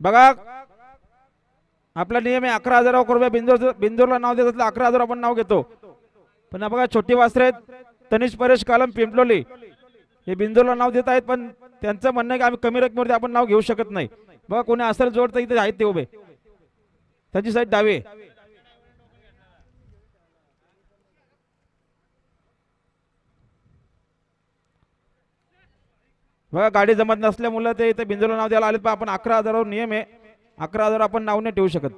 बघा आपला नियम आहे अकरा हजारावर करूया बिंदोर बिंदोरला नाव देत असलं अकरा हजार आपण नाव घेतो. पण हा बघा छोटी वासरे तनिष परेश कालम पिंपलोली. हे बिंदोरला नाव देत आहेत पण त्यांचं म्हणणं आहे की आम्ही कमी रकमेवरती आपण नाव घेऊ शकत नाही. बघा कोणी असेल जोडतं इथे आहेत ते उभे. त्यांची साईड डावी बघा गाडी जमत नसल्यामुळे ते इथे बिंदूला नाव द्यायला आले पण आपण अकरा हजारावर नियम आहे. अकरा हजार आपण नाव नाही ठेवू शकत.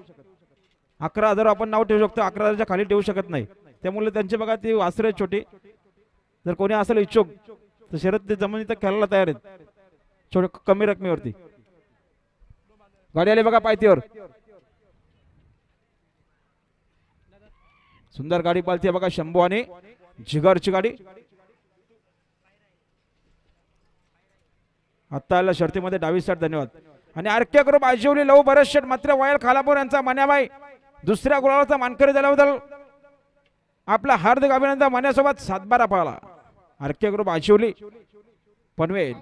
अकरा हजार आपण नाव ठेवू शकतो अकरा हजारच्या खाली ठेवू शकत नाही. त्यामुळे त्यांची बघा ती वासर आहे छोटी. जर कोणी असेल इच्छुक तर शरद ते जमिनी तर खेळायला तयार आहेत. छोट कमी रकमेवरती. गाडी आली बघा पायतीवर सुंदर गाडी पालती बघा शंभू आणि जिगरची गाडी. आत्ता आला शर्तीमध्ये डावी साठ धन्यवाद. आणि आरके ग्रुप आजिवली लव भरत शेट मात्र वायल खालापूर यांचा मन्याबाई दुसऱ्या गुलाबाचा मानकरी झाल्याबद्दल आपला हार्दिक अभिनंदन मन्यासोबत सातबारा पाहला आरके ग्रुप आजिवली पनवेल.